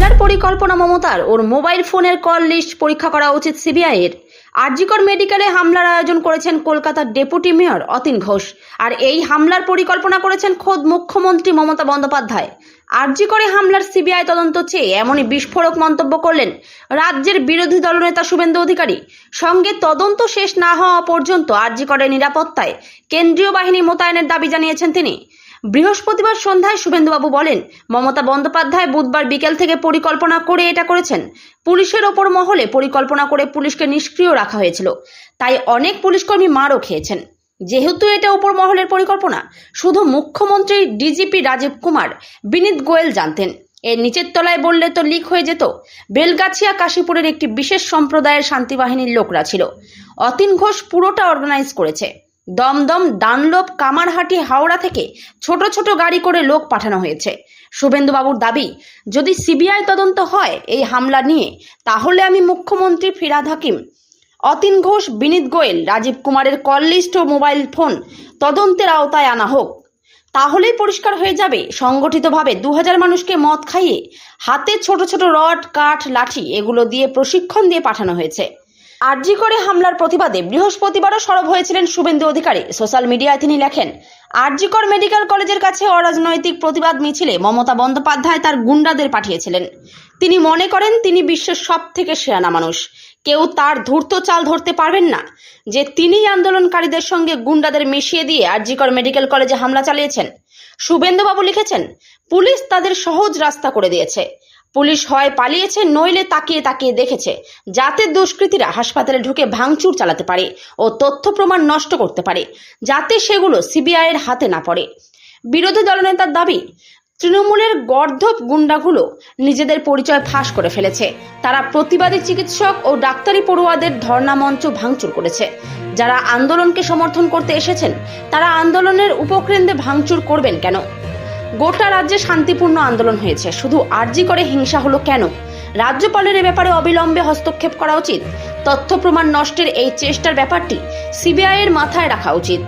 হামলার পরিকল্পনা মমতার, ওর মোবাইল ফোনের কল লিস্ট পরীক্ষা করা উচিত সিবিআইয়ের। আরজিকর মেডিকেলে হামলার আয়োজন করেছেন কলকাতার ডেপুটি মেয়র অতীন ঘোষ। আর এই হামলার পরিকল্পনা করেছেন খোদ মুখ্যমন্ত্রী মমতা বন্দ্যোপাধ্যায়। আরজিকরে হামলার সিবিআই তদন্ত চেয়ে এমনই বিস্ফোরক মন্তব্য করলেন রাজ্যের বিরোধী দলনেতা শুভেন্দু অধিকারী। সঙ্গে তদন্ত শেষ না হওয়া পর্যন্ত আরজিকরের নিরাপত্তায় কেন্দ্রীয় বাহিনী মোতায়েনের দাবি জানিয়েছেন তিনি। বৃহস্পতিবার সন্ধ্যায় শুভেন্দুবাবু বলেন, মমতা বন্দ্যোপাধ্যায় বুধবার বিকেল থেকে পরিকল্পনা করে এটা করেছেন। পুলিশের ওপর মহলে পরিকল্পনা করে পুলিশকে নিষ্ক্রিয় রাখা হয়েছিল। তাই অনেক পুলিশকর্মী মারও খেয়েছেন। যেহেতু এটা উপর মহলের পরিকল্পনা, শুধু মুখ্যমন্ত্রী ডিজিপি রাজীব কুমার, বিনীত গোয়েল জানতেন। এর নিচের তলায় বললে তো লিক হয়ে যেত। বেলগাছিয়া কাশীপুরের একটি বিশেষ সম্প্রদায়ের শান্তিবাহিনীর লোকরা ছিল। অতীন ঘোষ পুরোটা অর্গানাইজ করেছে। দমদম ডানলোপ কামারহাটি, হাওড়া থেকে ছোট ছোট গাড়ি করে লোক পাঠানো হয়েছে। শুভেন্দুবাবুর দাবি, যদি সিবিআই তদন্ত হয় এই হামলা নিয়ে, তাহলে আমি মুখ্যমন্ত্রী ফিরাদ হাকিম, অতীন ঘোষ, বিনীত গোয়েল, রাজীব কুমারের কল লিস্ট ও মোবাইল ফোন তদন্তের আওতায় আনা হোক। তাহলেই পরিষ্কার হয়ে যাবে, সংগঠিতভাবে দু হাজার মানুষকে মদ খাইয়ে হাতে ছোট ছোট রড, কাঠ, লাঠি এগুলো দিয়ে প্রশিক্ষণ দিয়ে পাঠানো হয়েছে। আরজি করে হামলার প্রতিবাদে বৃহস্পতিবারও সরব হয়েছিলেন শুভেন্দু অধিকারী। সোশ্যাল মিডিয়ায় তিনি লেখেন, আরজিকর মেডিকেল কলেজের কাছে অরাজনৈতিক প্রতিবাদ মিছিলে মমতা বন্দ্যোপাধ্যায় তার গুন্ডাদের পাঠিয়েছিলেন। তিনি মনে করেন, তিনি বিশ্বের সব থেকে শেয়ানা মানুষ কেউ তার ধূর্ত চাল ধরতে পারবেন না। যে তিনিই আন্দোলনকারীদের সঙ্গে গুন্ডাদের মিশিয়ে দিয়ে আরজিকর মেডিকেল কলেজে হামলা চালিয়েছেন। শুভেন্দুবাবু লিখেছেন, পুলিশ তাদের সহজ রাস্তা করে দিয়েছে। পুলিশ হয় পালিয়েছে, নইলে তাকিয়ে তাকিয়ে দেখেছে। যাতে দুষ্কৃতীরা হাসপাতালে ঢুকে ভাঙচুর চালাতে পারে ও তথ্য প্রমাণ নষ্ট করতে পারে, যাতে সেগুলো সিবিআইয়ের হাতে না পড়ে। বিরোধী দলনেতার দাবি, তৃণমূলের গর্ধব গুন্ডাগুলো নিজেদের পরিচয় ফাঁস করে ফেলেছে। তারা প্রতিবাদী চিকিৎসক ও ডাক্তারি পড়ুয়াদের ধর্ণা মঞ্চ ভাঙচুর করেছে। যারা আন্দোলনকে সমর্থন করতে এসেছেন, তারা আন্দোলনের উপকেন্দ্রে ভাঙচুর করবেন কেন? গোটা রাজ্যে শান্তিপূর্ণ আন্দোলন হয়েছে। শুধু আর্জি করে হিংসা হলো কেন? রাজ্যপালের এ ব্যাপারে অবিলম্বে হস্তক্ষেপ করা উচিত। তথ্য প্রমাণ নষ্টের এই চেষ্টার ব্যাপারটি সিবিআই এর মাথায় রাখা উচিত।